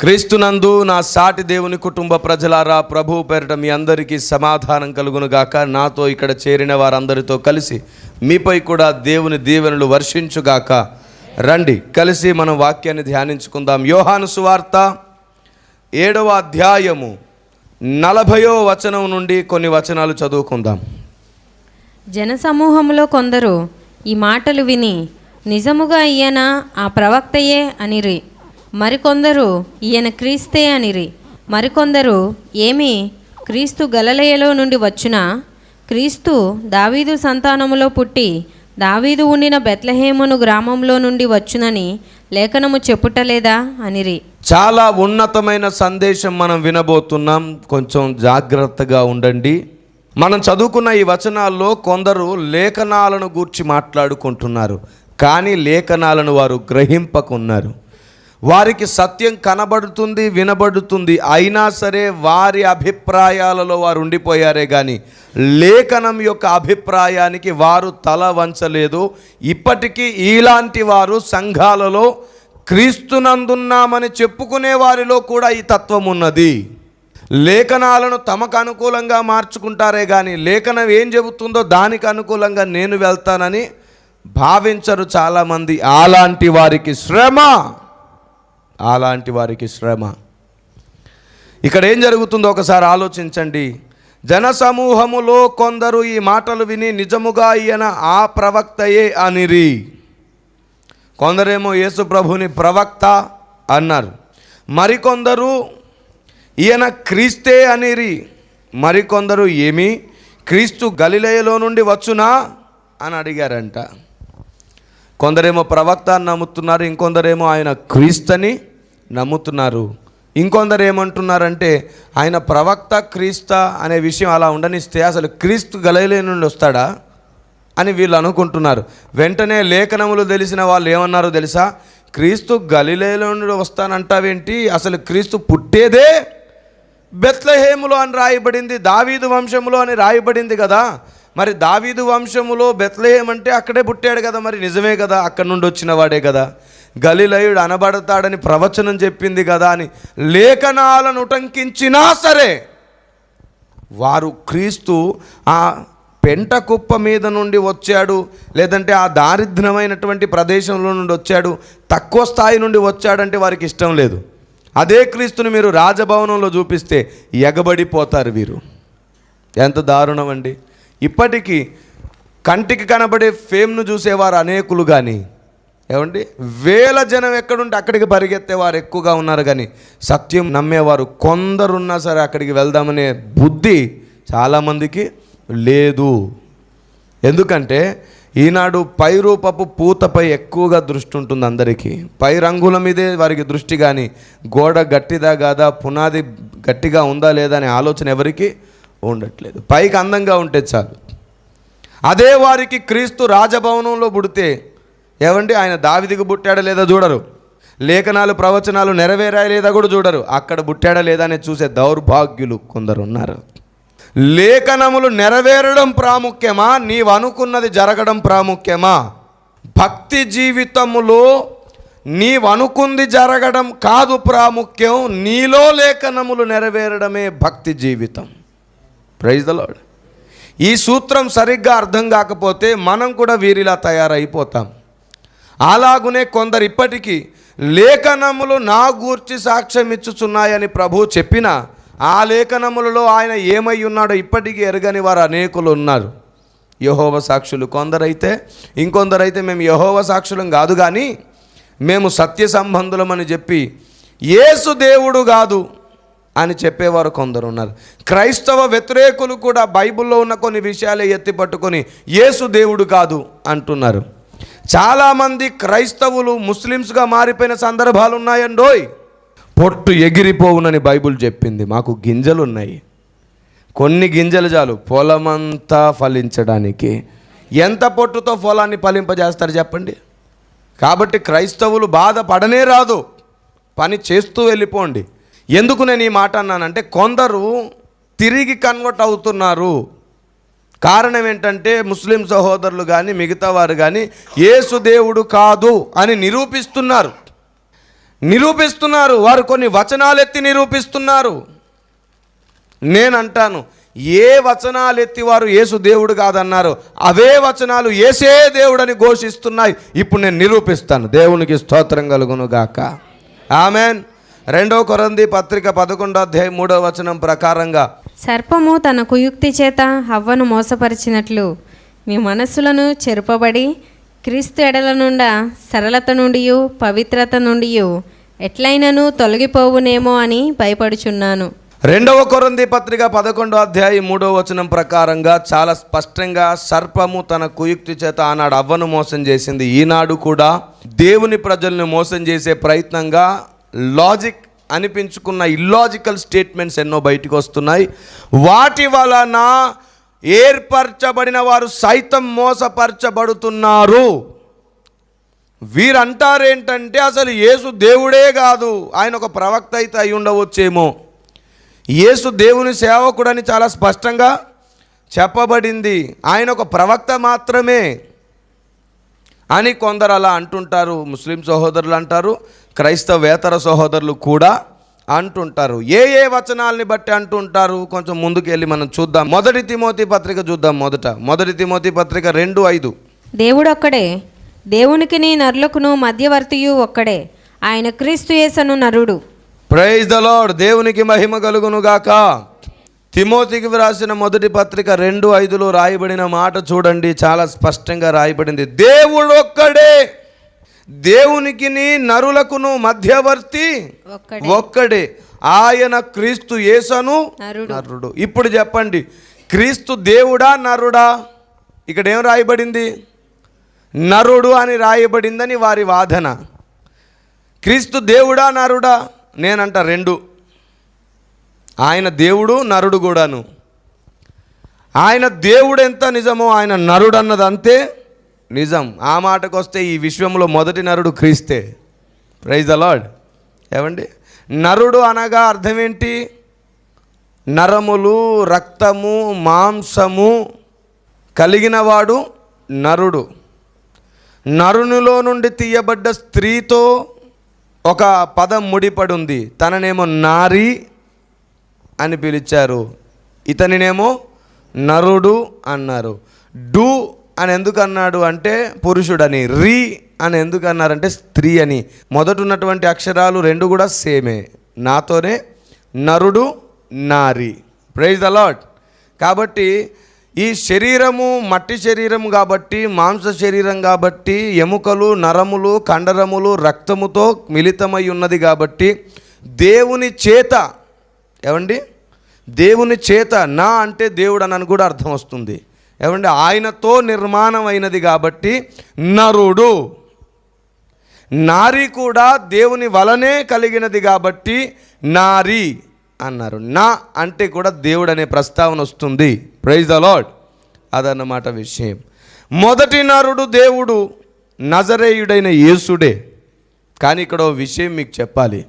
క్రీస్తునందు నా సాటి దేవుని కుటుంబ ప్రజలారా ప్రభు పేరిట మీ అందరికీ సమాధానం కలుగును గాక నాతో ఇక్కడ చేరిన వారందరితో కలిసి మీపై కూడా దేవుని దీవెనలు వర్షించుగాక. రండి కలిసి మనం వాక్యాన్ని ధ్యానించుకుందాం. యోహాను సువార్త ఏడవ అధ్యాయము నలభయో వచనం నుండి కొన్ని వచనాలు చదువుకుందాం. జనసమూహంలో కొందరు ఈ మాటలు విని నిజముగా ఈయన ఆ ప్రవక్తయే అనిరి. మరికొందరు ఈయన క్రీస్తే అనిరి. మరికొందరు ఏమి? క్రీస్తు గలలయలో నుండి వచ్చిన? క్రీస్తు దావీదు సంతానములో పుట్టి దావీదు ఉండిన బెత్లహేమును గ్రామంలో నుండి వచ్చునని లేఖనము చెప్పుటలేదా? అనిరి. చాలా ఉన్నతమైన సందేశం మనం వినబోతున్నాం. కొంచెం జాగ్రత్తగా ఉండండి. మనం చదువుకున్న ఈ వచనాల్లో కొందరు లేఖనాలను గూర్చి మాట్లాడుకుంటున్నారు. కానీ లేఖనాలను వారు గ్రహింపకున్నారు. వారికి సత్యం కనబడుతుంది వినబడుతుంది. అయినా సరే వారి అభిప్రాయాలలో వారు ఉండిపోయారే కానీ లేఖనం యొక్క అభిప్రాయానికి వారు తల వంచలేదు. ఇప్పటికీ ఇలాంటి వారు సంఘాలలో క్రీస్తునందున్నామని చెప్పుకునే వారిలో కూడా ఈ తత్వం ఉన్నది. లేఖనాలను తమకు అనుకూలంగా మార్చుకుంటారే కానీ లేఖనం ఏం చెబుతుందో దానికి అనుకూలంగా నేను వెళ్తానని భావించరు చాలామంది. అలాంటి వారికి శ్రమ! అలాంటి వారికి శ్రమ. ఇక్కడ ఏం జరుగుతుందో ఒకసారి ఆలోచించండి. జనసమూహములో కొందరు ఈ మాటలు విని నిజముగా ఈయన ఆ ప్రవక్తయే అనిరి. కొందరేమో యేసు ప్రభుని ప్రవక్త అన్నారు. మరికొందరు ఈయన క్రీస్తే అనిరి. మరికొందరు ఏమి? క్రీస్తు గలిలయలో నుండి వచ్చునా? అని అడిగారంట. కొందరేమో ప్రవక్త అని నమ్ముతున్నారు ఇంకొందరేమో ఆయన క్రీస్తని నమ్ముతున్నారు. ఇంకొందరు ఏమంటున్నారంటే ఆయన ప్రవక్త క్రీస్త అనే విషయం అలా ఉండనిస్తే అసలు క్రీస్తు గలయలే నుండి వస్తాడా అని వీళ్ళు అనుకుంటున్నారు. వెంటనే లేఖనములు తెలిసిన వాళ్ళు ఏమన్నారో తెలుసా? క్రీస్తు గలిలేలో నుండి వస్తానంటావేంటి? అసలు క్రీస్తు పుట్టేదే బెత్లహేములో అని రాయబడింది దావీదు వంశములో అని రాయబడింది కదా. మరి దావీదు వంశములో బెత్లహేం అంటే అక్కడే పుట్టాడు కదా మరి నిజమే కదా? అక్కడి నుండి వచ్చిన వాడే కదా. గలిలయుడు అనబడతాడని ప్రవచనం చెప్పింది కదా అని లేఖనాలను ఉటంకించినా సరే వారు క్రీస్తు ఆ పెంట కుప్ప మీద నుండి వచ్చాడు లేదంటే ఆ దారిద్ర్యమైనటువంటి ప్రదేశంలో నుండి వచ్చాడు తక్కువ స్థాయి నుండి వచ్చాడంటే వారికి ఇష్టం లేదు. అదే క్రీస్తుని మీరు రాజభవనంలో చూపిస్తే ఎగబడిపోతారు వీరు. ఎంత దారుణం అండి. ఇప్పటికీ కంటికి కనబడే ఫేమ్ను చూసేవారు అనేకులు కానీ ఏమండి? వేల జనం ఎక్కడుంటే అక్కడికి పరిగెత్తేవారు ఎక్కువగా ఉన్నారు కానీ సత్యం నమ్మేవారు కొందరున్నా సరే అక్కడికి వెళ్దామనే బుద్ధి చాలామందికి లేదు. ఎందుకంటే ఈనాడు పై రూపపు పూతపై ఎక్కువగా దృష్టి ఉంటుంది అందరికీ. పై రంగుల మీదే వారికి దృష్టి కానీ గోడ గట్టిదా కాదా పునాది గట్టిగా ఉందా లేదా అనే ఆలోచన ఎవరికి ఉండట్లేదు. పైకి అందంగా ఉంటే చాలు. అదే వారికి క్రీస్తు రాజభవనంలో పుడితే ఏమండి ఆయన దావిదికి పుట్టాడా లేదా చూడరు? లేఖనాలు ప్రవచనాలు నెరవేరాయి లేదా కూడా చూడరు. అక్కడ పుట్టాడా లేదా అని చూసే దౌర్భాగ్యులు కొందరు ఉన్నారు. లేఖనములు నెరవేరడం ప్రాముఖ్యమా? నీవు అనుకున్నది జరగడం ప్రాముఖ్యమా? భక్తి జీవితములో నీవు అనుకుంది జరగడం కాదు ప్రాముఖ్యం. నీలో లేఖనములు నెరవేరడమే భక్తి జీవితం. ప్రైజ్ ద ఈ సూత్రం సరిగ్గా అర్థం కాకపోతే మనం కూడా వీరిలా తయారైపోతాం. అలాగునే కొందరు ఇప్పటికీ లేఖనములు నా గూర్చి సాక్ష్యం ఇచ్చుచున్నాయని ప్రభు చెప్పిన ఆ లేఖనములలో ఆయన ఏమై ఉన్నాడో ఇప్పటికీ ఎరగని వారు అనేకులు ఉన్నారు. యహోవ సాక్షులు కొందరైతే ఇంకొందరైతే మేము యహోవ సాక్షులం కాదు కానీ మేము సత్య సంబంధులమని చెప్పి యేసు దేవుడు కాదు అని చెప్పేవారు కొందరు ఉన్నారు. క్రైస్తవ వ్యతిరేకులు కూడా బైబిల్లో ఉన్న కొన్ని విషయాలే ఎత్తి పట్టుకొని యేసు దేవుడు కాదు అంటున్నారు. చాలామంది క్రైస్తవులు ముస్లిమ్స్గా మారిపోయిన సందర్భాలు ఉన్నాయండోయ్ పొట్టు ఎగిరిపోవునని బైబిల్ చెప్పింది. మాకు గింజలు ఉన్నాయి కొన్ని గింజలు చాలు పొలమంతా ఫలించడానికి. ఎంత పొట్టుతో పొలాన్ని ఫలింపజేస్తారు చెప్పండి? కాబట్టి క్రైస్తవులు బాధపడనే రాదు. పని చేస్తూ వెళ్ళిపోండి. ఎందుకు నేను ఈ మాట అన్నానంటే కొందరు తిరిగి కన్వర్ట్ అవుతున్నారు. కారణం ఏంటంటే ముస్లిం సహోదరులు కానీ మిగతా వారు కానీ యేసు దేవుడు కాదు అని నిరూపిస్తున్నారు. నిరూపిస్తున్నారు. వారు కొన్ని వచనాలు ఎత్తి నిరూపిస్తున్నారు. నేనంటాను ఏ వచనాలు ఎత్తి వారు యేసు దేవుడు కాదన్నారు అవే వచనాలు ఏసే దేవుడని ఘోషిస్తున్నాయి. ఇప్పుడు నేను నిరూపిస్తాను. దేవునికి స్తోత్రం కలుగును గాక. ఆమెన్. రెండో కొరంది పత్రిక పదకొండో అధ్యాయం మూడో వచనం ప్రకారంగా సర్పము తన కుయుక్తి చేత హవ్వను మోసపరిచినట్లు మీ మనస్సులను చెరుపబడి క్రీస్తు ఎడల నుండా సరళత నుండి పవిత్రత నుండి ఎట్లయినను తొలగిపోవునేమో అని భయపడుచున్నాను. రెండవ కొరంది పత్రిక పదకొండో అధ్యాయం మూడో వచనం ప్రకారంగా చాలా స్పష్టంగా సర్పము తన కుయుక్తి చేత ఆనాడు అవ్వను మోసం చేసింది. ఈనాడు కూడా దేవుని ప్రజల్ని మోసం చేసే ప్రయత్నంగా లాజిక్ అనిపించుకున్న ఇల్లాజికల్ స్టేట్మెంట్స్ ఎన్నో బయటకు వస్తున్నాయి. వాటి వలన ఏర్పరచబడిన వారు సైతం మోసపరచబడుతున్నారు. వీరంటారేంటంటే అసలు యేసు దేవుడే కాదు. ఆయన ఒక ప్రవక్త అయితే అయి ఉండవచ్చేమో. యేసు దేవుని సేవకుడని చాలా స్పష్టంగా చెప్పబడింది. ఆయన ఒక ప్రవక్త మాత్రమే. అని కొందరు అలా అంటుంటారు ముస్లిం సహోదరులు అంటారు క్రైస్తవేతర సహోదరులు కూడా అంటుంటారు. ఏ ఏ వచనాల్ని బట్టి అంటుంటారు? కొంచెం ముందుకు వెళ్ళి మనం చూద్దాం. మొదటి తిమోతి పత్రిక చూద్దాం మొదట. మొదటి తిమోతి పత్రిక రెండు ఐదు. దేవుడొక్కడే దేవునికిని నరులకును మధ్యవర్తియు ఒక్కడే. ఆయన క్రీస్తు యేసను నరుడు. ప్రైజ్ ద లార్డ్ దేవునికి మహిమ కలుగును గాక తిమోతికి వ్రాసిన మొదటి పత్రిక రెండు ఐదులో రాయబడిన మాట చూడండి. చాలా స్పష్టంగా రాయబడింది. దేవుడు ఒక్కడే దేవునికి నరులకును మధ్యవర్తి ఒక్కడే. ఆయన క్రీస్తు యేసను నరుడు. నరుడు. ఇప్పుడు చెప్పండి. క్రీస్తు దేవుడా నరుడా? ఇక్కడ ఏం రాయబడింది? నరుడు అని రాయబడిందని వారి వాదన. క్రీస్తు దేవుడా నరుడా? నేనంట రెండు. ఆయన దేవుడు నరుడు కూడాను. ఆయన దేవుడు ఎంత నిజమో ఆయన నరుడు అన్నది అంతే నిజం. ఆ మాటకు వస్తే ఈ విశ్వంలో మొదటి నరుడు క్రీస్తే. ప్రైజ్ ద లార్డ్ ఏమండి? నరుడు అనగా అర్థం ఏంటి నరములు రక్తము మాంసము కలిగినవాడు నరుడు. నరునిలో నుండి తీయబడ్డ స్త్రీతో ఒక పదం ముడిపడి ఉంది తననేమో నారి అని పిలిచారు. ఇతనినేమో నరుడు అన్నారు. డు అని ఎందుకు అన్నాడు అంటే పురుషుడని రి అని ఎందుకు అన్నారంటే స్త్రీ అని మొదట ఉన్నటువంటి అక్షరాలు రెండు కూడా సేమే. నాతోనే నరుడు నారి. ప్రైజ్ ద లాట్ కాబట్టి ఈ శరీరము మట్టి శరీరం కాబట్టి మాంస శరీరం కాబట్టి ఎముకలు నరములు కండరములు రక్తముతో మిళితమై ఉన్నది కాబట్టి దేవుని చేత ఏమండి? దేవుని చేత నా అంటే దేవుడు అని కూడా అర్థం వస్తుంది. ఏమండి? ఆయనతో నిర్మాణం అయినది కాబట్టి నరుడు. నారి కూడా దేవుని వలనే కలిగినది కాబట్టి నారి అన్నారు. నా అంటే కూడా దేవుడు అనే ప్రస్తావన వస్తుంది. ప్రైజ్ ద లాడ్ అదన్నమాట విషయం. మొదటి నరుడు దేవుడు నజరేయుడైన యేసుడే. కానీ ఇక్కడ ఓ విషయం మీకు చెప్పాలి.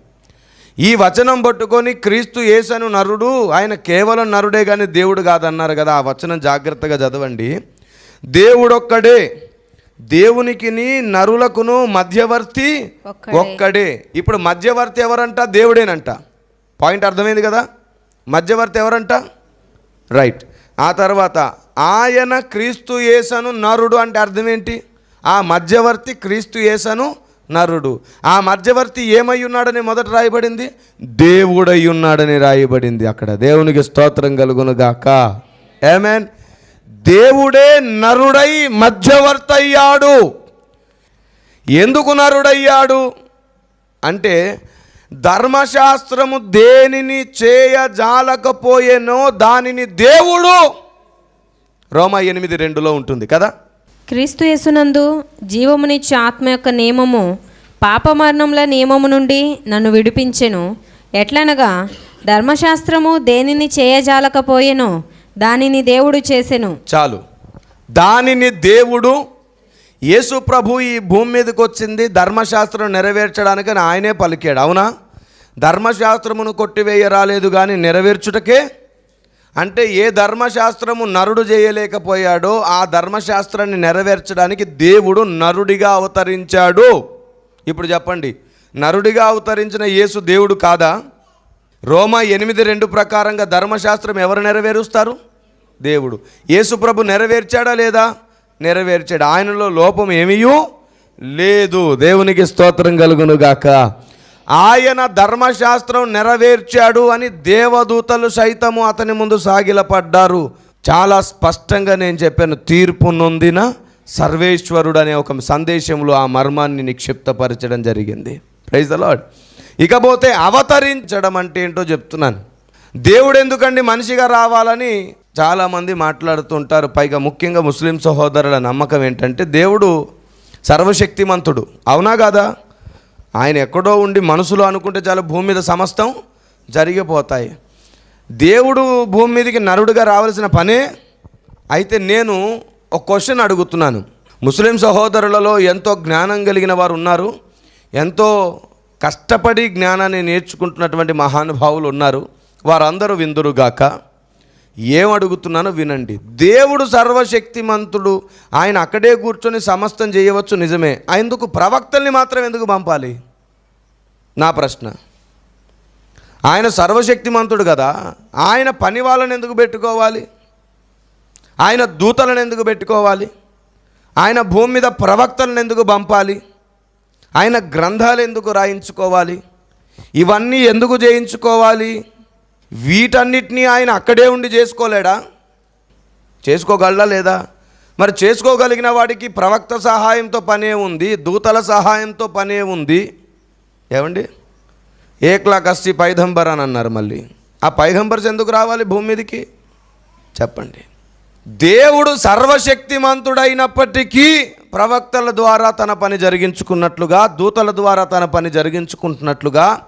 ఈ వచనం పట్టుకొని క్రీస్తు యేసను నరుడు ఆయన కేవలం నరుడే కానీ దేవుడు కాదన్నారు కదా ఆ వచనం జాగ్రత్తగా చదవండి. దేవుడొక్కడే దేవునికిని నరులకును మధ్యవర్తి ఒక్కడే. ఇప్పుడు మధ్యవర్తి ఎవరంట? దేవుడేనంట. పాయింట్ అర్థమైంది కదా? మధ్యవర్తి ఎవరంట? రైట్. ఆ తర్వాత ఆయన క్రీస్తు యేసను నరుడు అంటే అర్థం ఏంటి? ఆ మధ్యవర్తి క్రీస్తు యేసను నరుడు. ఆ మధ్యవర్తి ఏమై ఉన్నాడని మొదట రాయబడింది? దేవుడై ఉన్నాడని రాయబడింది. అక్కడ దేవునికి స్తోత్రం కలుగును గాక. ఏమేన్ దేవుడే నరుడై మధ్యవర్తి అయ్యాడు ఎందుకు నరుడయ్యాడు? అంటే ధర్మశాస్త్రము దేనిని చేయజాలకపోయేనో దానిని దేవుడు. రోమ ఎనిమిది రెండులో ఉంటుంది కదా? క్రీస్తు యేసునందు జీవమునిచ్చే ఆత్మ యొక్క నియమము పాపమరణముల నియమము నుండి నన్ను విడిపించెను. ఎట్లనగా ధర్మశాస్త్రము దేనిని చేయజాలకపోయెనో దానిని దేవుడు చేసెను. చాలు. దానిని దేవుడు యేసు ప్రభు ఈ భూమి మీదకి వచ్చింది ధర్మశాస్త్రం నెరవేర్చడానికి ఆయనే పలికాడు. అవునా? ధర్మశాస్త్రమును కొట్టివేయ రాలేదు కానీ నెరవేర్చుటకే అంటే ఏ ధర్మశాస్త్రము నరుడు చేయలేకపోయాడో ఆ ధర్మశాస్త్రాన్ని నెరవేర్చడానికి దేవుడు నరుడిగా అవతరించాడు. ఇప్పుడు చెప్పండి నరుడిగా అవతరించిన యేసు దేవుడు కాదా? రోమా ఎనిమిది రెండు ప్రకారంగా ధర్మశాస్త్రం ఎవరు నెరవేరుస్తారు? దేవుడు. యేసు ప్రభు నెరవేర్చాడా లేదా? నెరవేర్చాడు. ఆయనలో లోపం ఏమీయూ లేదు. దేవునికి స్తోత్రం కలుగును గాక ఆయన ధర్మశాస్త్రం నెరవేర్చాడు అని దేవదూతలు సైతము అతని ముందు సాగిలపడ్డారు. చాలా స్పష్టంగా నేను చెప్పాను తీర్పు నొందిన సర్వేశ్వరుడు అనే ఒక సందేశంలో ఆ మర్మాన్ని నిక్షిప్తపరచడం జరిగింది. ప్రైజ్ ద లాడ్ ఇకపోతే అవతరించడం అంటే ఏంటో చెప్తున్నాను. దేవుడు ఎందుకండి మనిషిగా రావాలని చాలామంది మాట్లాడుతుంటారు. పైగా ముఖ్యంగా ముస్లిం సహోదరుల నమ్మకం ఏంటంటే దేవుడు సర్వశక్తిమంతుడు. అవునా కాదా? ఆయన ఎక్కడో ఉండి మనసులో అనుకుంటే చాలా భూమి మీద సమస్తం జరిగిపోతాయి. దేవుడు భూమి మీదకి నరుడుగా రావాల్సిన పనే అయితే నేను ఒక క్వశ్చన్ అడుగుతున్నాను. ముస్లిం సహోదరులలో ఎంతో జ్ఞానం కలిగిన వారు ఉన్నారు. ఎంతో కష్టపడి జ్ఞానాన్ని నేర్చుకుంటున్నటువంటి మహానుభావులు ఉన్నారు. వారందరూ విందురుగాక. ఏం అడుగుతున్నానో వినండి. దేవుడు సర్వశక్తిమంతుడు. ఆయన అక్కడే కూర్చొని సమస్తం చేయవచ్చు నిజమే. ఎందుకు? ప్రవక్తల్ని మాత్రం ఎందుకు పంపాలి? నా ప్రశ్న. ఆయన సర్వశక్తిమంతుడు కదా. ఆయన పని వాళ్ళని ఎందుకు పెట్టుకోవాలి? ఆయన దూతలను ఎందుకు పెట్టుకోవాలి? ఆయన భూమి మీద ప్రవక్తలను ఎందుకు పంపాలి? ఆయన గ్రంథాలు ఎందుకు రాయించుకోవాలి? ఇవన్నీ ఎందుకు చేయించుకోవాలి? వీటన్నిటినీ ఆయన అక్కడే ఉండి చేసుకోలేడా? చేసుకోగలడా లేదా? మరి చేసుకోగలిగిన వాడికి ప్రవక్త సహాయంతో పనే ఉంది దూతల సహాయంతో పనే ఉంది. ఏమండి? ఏక్లా కస్తి పైదంబర్ అని అన్నారు మళ్ళీ. ఆ పైగంబర్స్ ఎందుకు రావాలి భూమి మీదకి? చెప్పండి. దేవుడు సర్వశక్తిమంతుడైనప్పటికీ ప్రవక్తల ద్వారా తన పని జరిగించుకున్నట్లుగా దూతల ద్వారా తన పని జరిగించుకుంటున్నట్లుగా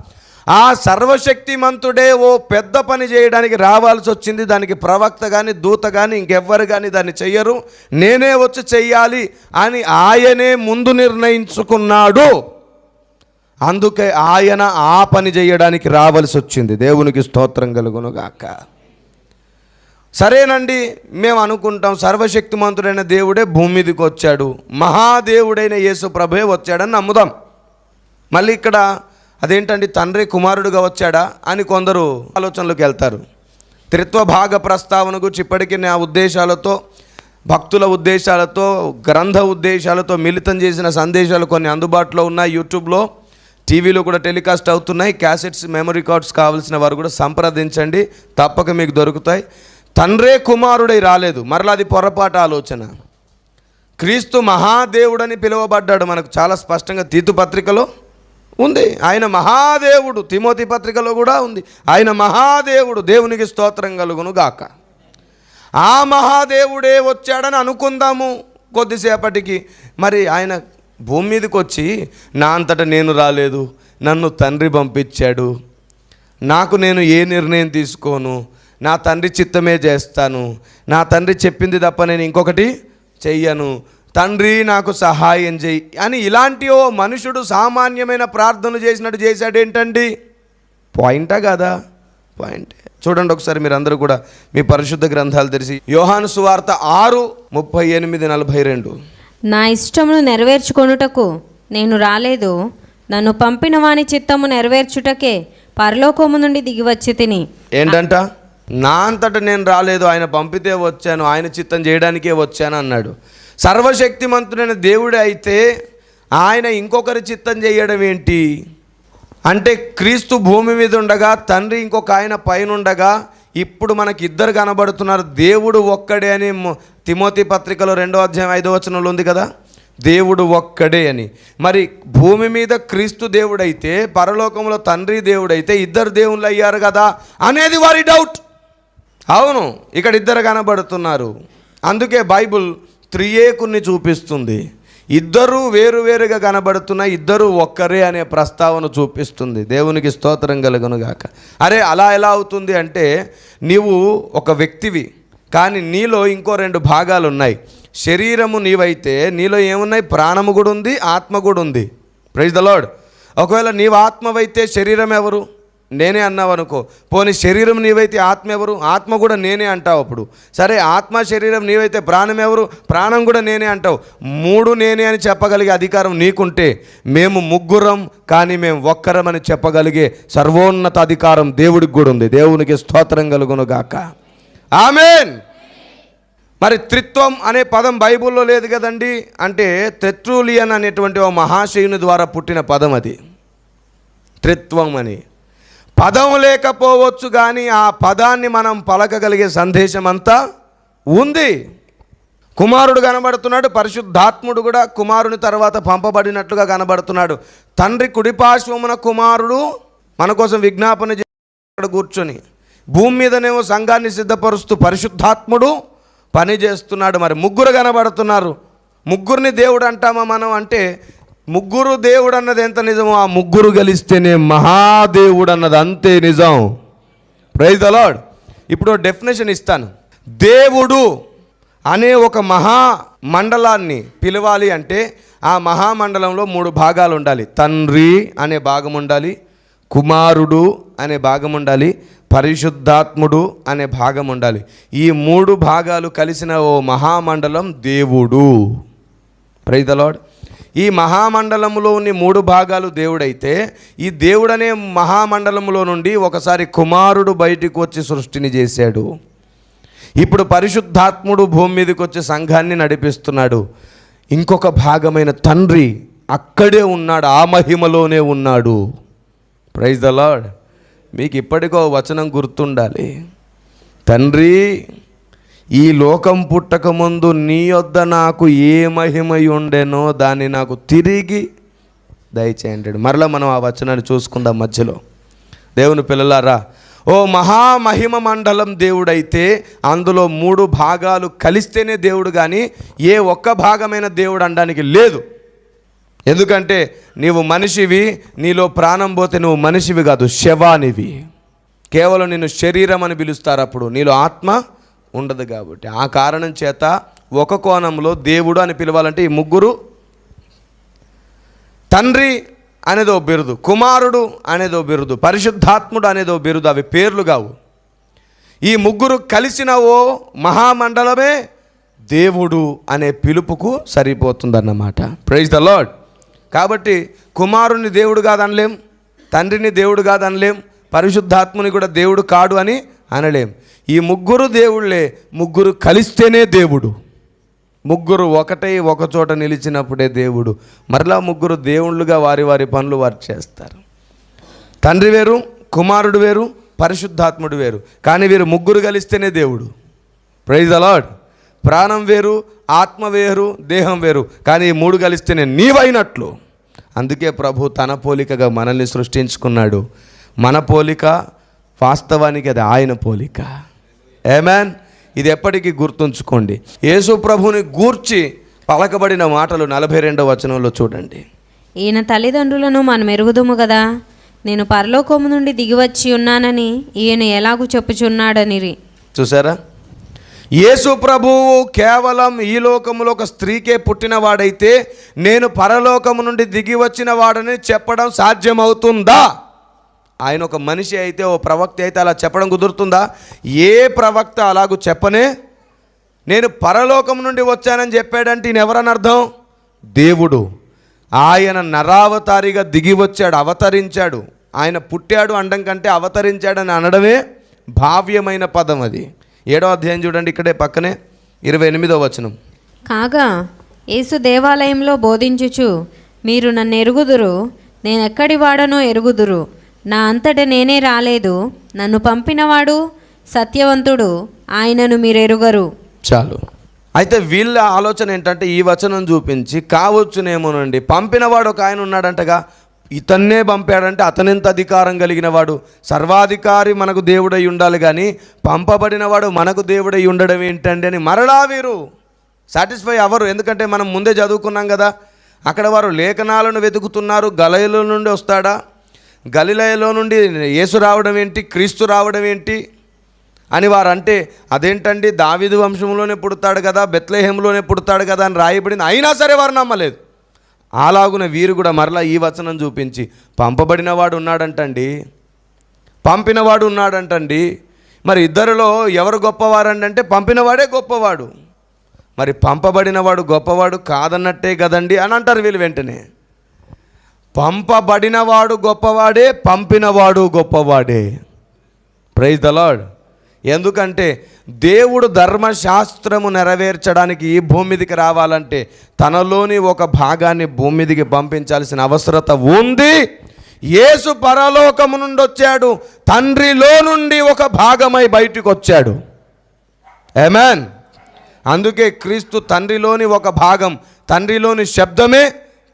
ఆ సర్వశక్తిమంతుడే ఓ పెద్ద పని చేయడానికి రావాల్సి వచ్చింది. దానికి ప్రవక్త కానీ దూత కానీ ఇంకెవ్వరు కానీ దాన్ని చెయ్యరు. నేనే వచ్చి చెయ్యాలి అని ఆయనే ముందు నిర్ణయించుకున్నాడు. అందుకే ఆయన ఆ పని చేయడానికి రావాల్సి వచ్చింది. దేవునికి స్తోత్రం కలుగునుగాక. సరేనండి మేము అనుకుంటాం సర్వశక్తిమంతుడైన దేవుడే భూమి మీదకి వచ్చాడు. మహాదేవుడైన యేసు ప్రభే వచ్చాడని నమ్ముదాం. మళ్ళీ ఇక్కడ అదేంటండి తండ్రి కుమారుడుగా వచ్చాడా అని కొందరు ఆలోచనలోకి వెళ్తారు. త్రిత్వ భాగ ప్రస్తావన గురించి ఇప్పటికీ నా ఉద్దేశాలతో భక్తుల ఉద్దేశాలతో గ్రంథ ఉద్దేశాలతో మిళితం చేసిన సందేశాలు కొన్ని అందుబాటులో ఉన్నాయి. యూట్యూబ్లో టీవీలో కూడా టెలికాస్ట్ అవుతున్నాయి. క్యాసెట్స్ మెమరీ కార్డ్స్ కావాల్సిన వారు కూడా సంప్రదించండి. తప్పక మీకు దొరుకుతాయి. తండ్రే కుమారుడై రాలేదు. మరలా అది పొరపాటు ఆలోచన. క్రీస్తు మహాదేవుడని పిలువబడ్డాడు. మనకు చాలా స్పష్టంగా తీతు పత్రికలో ఉంది. ఆయన మహాదేవుడు. తిమోతి పత్రికలో కూడా ఉంది. ఆయన మహాదేవుడు. దేవునికి స్తోత్రం కలుగును గాక. ఆ మహాదేవుడే వచ్చాడని అనుకుందాము కొద్దిసేపటికి. మరి ఆయన భూమి మీదకి వచ్చి నా అంతటా నేను రాలేదు. నన్ను తండ్రి పంపించాడు. నాకు నేను ఏ నిర్ణయం తీసుకోను? నా తండ్రి చిత్తమే చేస్తాను. నా తండ్రి చెప్పింది తప్ప నేను ఇంకొకటి చెయ్యను. తండ్రి నాకు సహాయం చెయ్యి అని ఇలాంటి ఓ మనుషుడు సామాన్యమైన ప్రార్థన చేసినట్టు చేశాడేంటండి? పాయింటా కదా? పాయింటే. చూడండి ఒకసారి మీరు అందరూ కూడా మీ పరిశుద్ధ గ్రంథాలు తెరిచి యోహాను సువార్త ఆరు ముప్పై ఎనిమిది నలభై రెండు. నా ఇష్టమును నెరవేర్చుకొనుటకు నేను రాలేదు. నన్ను పంపిన వాని చిత్తము నెరవేర్చుటకే పరలోకము నుండి దిగివచ్చి తిని. ఏంటంట? నా అంతట నేను రాలేదు. ఆయన పంపితే వచ్చాను. ఆయన చిత్తం చేయడానికే వచ్చాను అన్నాడు. సర్వశక్తిమంతుడైన దేవుడే అయితే ఆయన ఇంకొకరి చిత్తం చేయడం ఏంటి? అంటే క్రీస్తు భూమి మీద ఉండగా తండ్రి ఇంకొక ఆయన పైన ఉండగా ఇప్పుడు మనకి ఇద్దరు కనబడుతున్నారు. దేవుడు ఒక్కడే అని తిమోతి పత్రికలో రెండో అధ్యాయం ఐదో వచనంలో ఉంది కదా? దేవుడు ఒక్కడే అని. మరి భూమి మీద క్రీస్తు దేవుడైతే పరలోకంలో తండ్రి దేవుడైతే ఇద్దరు దేవుళ్ళు అయ్యారు కదా? అనేది వారి డౌట్. అవును ఇక్కడ ఇద్దరు కనబడుతున్నారు. అందుకే బైబుల్ త్రియేకుని చూపిస్తుంది. ఇద్దరు వేరువేరుగా కనబడుతున్న ఇద్దరు ఒక్కరే అనే ప్రస్తావన చూపిస్తుంది. దేవునికి స్తోత్రం కలుగునుగాక అరే అలా ఎలా అవుతుంది అంటే నీవు ఒక వ్యక్తివి కానీ నీలో ఇంకో రెండు భాగాలు ఉన్నాయి శరీరము నీవైతే నీలో ఏమున్నాయి? ప్రాణము కూడా ఉంది ఆత్మ కూడా ఉంది. ప్రైజ్ ద లాడ్ ఒకవేళ నీవు ఆత్మవైతే శరీరం ఎవరు? నేనే అన్నావు అనుకో పోనీ శరీరం నీవైతే ఆత్మ ఎవరు ఆత్మ కూడా నేనే అంటావు అప్పుడు. సరే ఆత్మ శరీరం నీవైతే ప్రాణం ఎవరు ప్రాణం కూడా నేనే అంటావు. మూడు నేనే అని చెప్పగలిగే అధికారం నీకుంటే మేము ముగ్గురం కానీ మేము ఒక్కరం అని చెప్పగలిగే సర్వోన్నత అధికారం దేవుడికి కూడా ఉంది. దేవునికి స్తోత్రం కలుగును గాక. ఆమెన్! మరి త్రిత్వం అనే పదం బైబిల్లో లేదు కదండి? అంటే తెట్రూలియన్ అనేటువంటి ఓ మహాశయుని ద్వారా పుట్టిన పదం అది. త్రిత్వం అని. పదం లేకపోవచ్చు కానీ ఆ పదాన్ని మనం పలకగలిగే సందేశం అంతా ఉంది. కుమారుడు కనబడుతున్నాడు పరిశుద్ధాత్ముడు కూడా కుమారుని తర్వాత పంపబడినట్లుగా కనబడుతున్నాడు. తండ్రి కుడిపార్శ్వమున కుమారుడు మన కోసం విజ్ఞాపన చేస్తాడు కూర్చొని భూమి మీదనేమో సంఘాన్ని సిద్ధపరుస్తూ పరిశుద్ధాత్ముడు పని చేస్తున్నాడు. మరి ముగ్గురు కనబడుతున్నారు. ముగ్గురిని దేవుడు అంటామా మనం అంటే ముగ్గురు దేవుడు అన్నది ఎంత నిజమో ఆ ముగ్గురు గలిస్తేనే మహాదేవుడు అన్నది అంతే నిజం. ప్రైజ్ ద ఇప్పుడు డెఫినేషన్ ఇస్తాను. దేవుడు అనే ఒక మహా మండలాన్ని పిలవాలి అంటే ఆ మహామండలంలో మూడు భాగాలు ఉండాలి. తండ్రి అనే భాగం ఉండాలి కుమారుడు అనే భాగం ఉండాలి పరిశుద్ధాత్ముడు అనే భాగం ఉండాలి. ఈ మూడు భాగాలు కలిసిన ఓ మహామండలం దేవుడు. ప్రైజ్ ద ఈ మహామండలంలోని మూడు భాగాలు దేవుడైతే ఈ దేవుడనే మహామండలంలో నుండి ఒకసారి కుమారుడు బయటికి వచ్చి సృష్టిని చేశాడు. ఇప్పుడు పరిశుద్ధాత్ముడు భూమి మీదకి వచ్చి సంఘాన్ని నడిపిస్తున్నాడు. ఇంకొక భాగమైన తండ్రి అక్కడే ఉన్నాడు ఆ మహిమలోనే ఉన్నాడు. ప్రైజ్ ద లార్డ్ మీకు ఇప్పటికో వచనం గుర్తుండాలి. తండ్రి ఈ లోకం పుట్టకముందు నీ యొద్ద నాకు ఏ మహిమై ఉండెనో దాన్ని నాకు తిరిగి దయచేయండి. మరలా మనం ఆ వచనాన్ని చూసుకుందాం మధ్యలో. దేవుని పిల్లలారా ఓ మహామహిమ మండలం దేవుడైతే అందులో మూడు భాగాలు కలిస్తేనే దేవుడు కానీ ఏ ఒక్క భాగమైన దేవుడు అనడానికి లేదు. ఎందుకంటే నీవు మనిషివి నీలో ప్రాణం పోతే నువ్వు మనిషివి కాదు శవానివి. కేవలం నేను శరీరం అని పిలుస్తారు అప్పుడు నీలో ఆత్మ ఉండదు కాబట్టి. ఆ కారణం చేత ఒక కోణంలో దేవుడు అని పిలవాలంటే ఈ ముగ్గురు తండ్రి అనేదో బిరుదు కుమారుడు అనేదో బిరుదు పరిశుద్ధాత్ముడు అనేదో బిరుదు అవి పేర్లు కావు. ఈ ముగ్గురు కలిసిన ఓ మహామండలమే దేవుడు అనే పిలుపుకు సరిపోతుందన్నమాట. ప్రైజ్ ద లాడ్ కాబట్టి కుమారుని దేవుడు కాదనలేం తండ్రిని దేవుడు కాదనలేం పరిశుద్ధాత్ముని కూడా దేవుడు కాడు అని అనలేం. ఈ ముగ్గురు దేవుళ్ళే ముగ్గురు కలిస్తేనే దేవుడు. ముగ్గురు ఒకటై ఒకచోట నిలిచినప్పుడే దేవుడు. మరలా ముగ్గురు దేవుళ్ళుగా వారి వారి పనులు వారు చేస్తారు. తండ్రి వేరు కుమారుడు వేరు పరిశుద్ధాత్ముడు వేరు. కానీ వీరు ముగ్గురు కలిస్తేనే దేవుడు. ప్రైజ్ అలాడ్ ప్రాణం వేరు ఆత్మ వేరు దేహం వేరు. కానీ ఈ మూడు కలిస్తేనే నీవైనట్లు. అందుకే ప్రభు తన పోలికగా మనల్ని సృష్టించుకున్నాడు. మన పోలిక వాస్తవానికి అది ఆయన పోలిక. ఏమాన్ ఇది ఎప్పటికీ గుర్తుంచుకోండి. యేసు ప్రభుని గూర్చి పలకబడిన మాటలు నలభై రెండవ వచనంలో చూడండి. ఈయన తల్లిదండ్రులను మనం ఎరుగుదుము కదా. నేను పరలోకము నుండి దిగివచ్చి ఉన్నానని ఈయన ఎలాగూ చెప్పుచున్నాడనిరి. చూసారా? యేసు ప్రభువు కేవలం ఈ లోకములో ఒక స్త్రీకే పుట్టినవాడైతే నేను పరలోకము నుండి దిగి వచ్చిన వాడని చెప్పడం సాధ్యమవుతుందా? ఆయన ఒక మనిషి అయితే ఓ ప్రవక్త అయితే అలా చెప్పడం కుదురుతుందా? ఏ ప్రవక్త అలాగూ చెప్పనే? నేను పరలోకం నుండి వచ్చానని చెప్పాడంటే ఈయన ఎవరని అర్థం? దేవుడు. ఆయన నరావతారిగా దిగి వచ్చాడు అవతరించాడు. ఆయన పుట్టాడు అనడం కంటే అవతరించాడని అనడమే భావ్యమైన పదం అది. ఏడో అధ్యాయం చూడండి ఇక్కడే పక్కనే ఇరవై ఎనిమిదో వచనం. కాగా యేసు దేవాలయంలో బోధించుచు మీరు నన్ను ఎరుగుదురు నేను ఎక్కడి వాడనో ఎరుగుదురు. నా అంతట నేనే రాలేదు. నన్ను పంపినవాడు సత్యవంతుడు. ఆయనను మీరెరుగరు. చాలు. అయితే వీళ్ళ ఆలోచన ఏంటంటే ఈ వచనం చూపించి కావచ్చునేమోనండి. పంపినవాడు ఒక ఆయన ఉన్నాడంటగా ఇతన్నే పంపాడంటే అతనెంత అధికారం కలిగిన వాడు సర్వాధికారి మనకు దేవుడై ఉండాలి కానీ పంపబడినవాడు మనకు దేవుడై ఉండడం ఏంటండి అని మరలా వీరు సాటిస్ఫై అవ్వరు. ఎందుకంటే మనం ముందే చదువుకున్నాం కదా. అక్కడ వారు లేఖనాలను వెతుకుతున్నారు గలయల నుండి వస్తాడా? గలిలయలో నుండి యేసు రావడం ఏంటి? క్రీస్తు రావడం ఏంటి? అని వారు అంటే అదేంటండి? దావిదు వంశంలోనే పుడతాడు కదా బెత్లహేంలోనే పుడతాడు కదా అని రాయబడింది. అయినా సరే వారు నమ్మలేదు. అలాగున వీరు కూడా మరలా ఈ వచనం చూపించి పంపబడినవాడు ఉన్నాడంటండి. పంపినవాడు ఉన్నాడంటండి. మరి ఇద్దరిలో ఎవరు గొప్పవారండి అంటే పంపినవాడే గొప్పవాడు. మరి పంపబడినవాడు గొప్పవాడు కాదన్నట్టే కదండి అని అంటారు వీళ్ళు వెంటనే. పంపబడినవాడు గొప్పవాడే పంపినవాడు గొప్పవాడే. ప్రైజ్ ద లార్డ్ ఎందుకంటే దేవుడు ధర్మశాస్త్రము నెరవేర్చడానికి ఈ భూమిదికి రావాలంటే తనలోని ఒక భాగాన్ని భూమిదికి పంపించాల్సిన అవసరత ఉంది. యేసు పరలోకము నుండి వచ్చాడు తండ్రిలో నుండి ఒక భాగమై బయటకు వచ్చాడు ఏమేన్ అందుకే క్రీస్తు తండ్రిలోని ఒక భాగం తండ్రిలోని శబ్దమే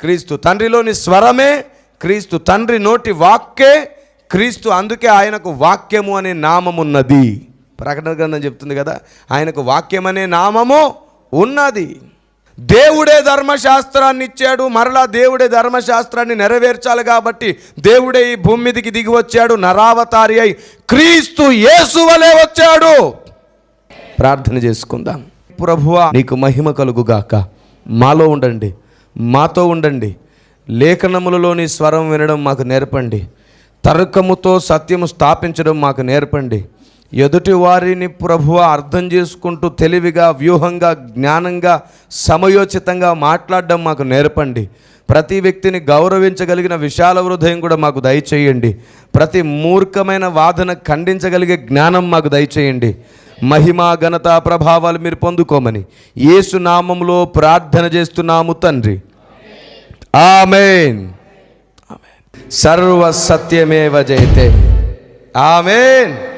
క్రీస్తు తండ్రిలోని స్వరమే క్రీస్తు తండ్రి నోటి వాక్కే క్రీస్తు అందుకే ఆయనకు వాక్యము అనే నామమున్నది. ప్రకటన గ్రంథం చెప్తుంది కదా ఆయనకు వాక్యం అనే నామము ఉన్నది. దేవుడే ధర్మశాస్త్రాన్ని ఇచ్చాడు మరలా దేవుడే ధర్మశాస్త్రాన్ని నెరవేర్చాలి కాబట్టి దేవుడే ఈ భూమి మీదకి దిగి వచ్చాడు నరావతారి అయి క్రీస్తు యేసు వలె వచ్చాడు. ప్రార్థన చేసుకుందాం. ప్రభువా నీకు మహిమ కలుగుగాక. మాలో ఉండండి. మాతో ఉండండి. లేఖనములలోని స్వరం వినడం మాకు నేర్పండి. తర్కముతో సత్యము స్థాపించడం మాకు నేర్పండి. ఎదుటి వారిని ప్రభువ అర్థం చేసుకుంటూ తెలివిగా వ్యూహంగా జ్ఞానంగా సమయోచితంగా మాట్లాడడం మాకు నేర్పండి. ప్రతి వ్యక్తిని గౌరవించగలిగిన విశాల హృదయం కూడా మాకు దయచేయండి. ప్రతి మూర్ఖమైన వాదన ఖండించగలిగే జ్ఞానం మాకు దయచేయండి. మహిమ ఘనత ప్రభావాలు మీరు పొందుకోమని యేసు నామంలో ప్రార్థన చేస్తున్నాము తండ్రి. ఆమెన్. సర్వ సత్యమేవ జయతే. ఆమెన్.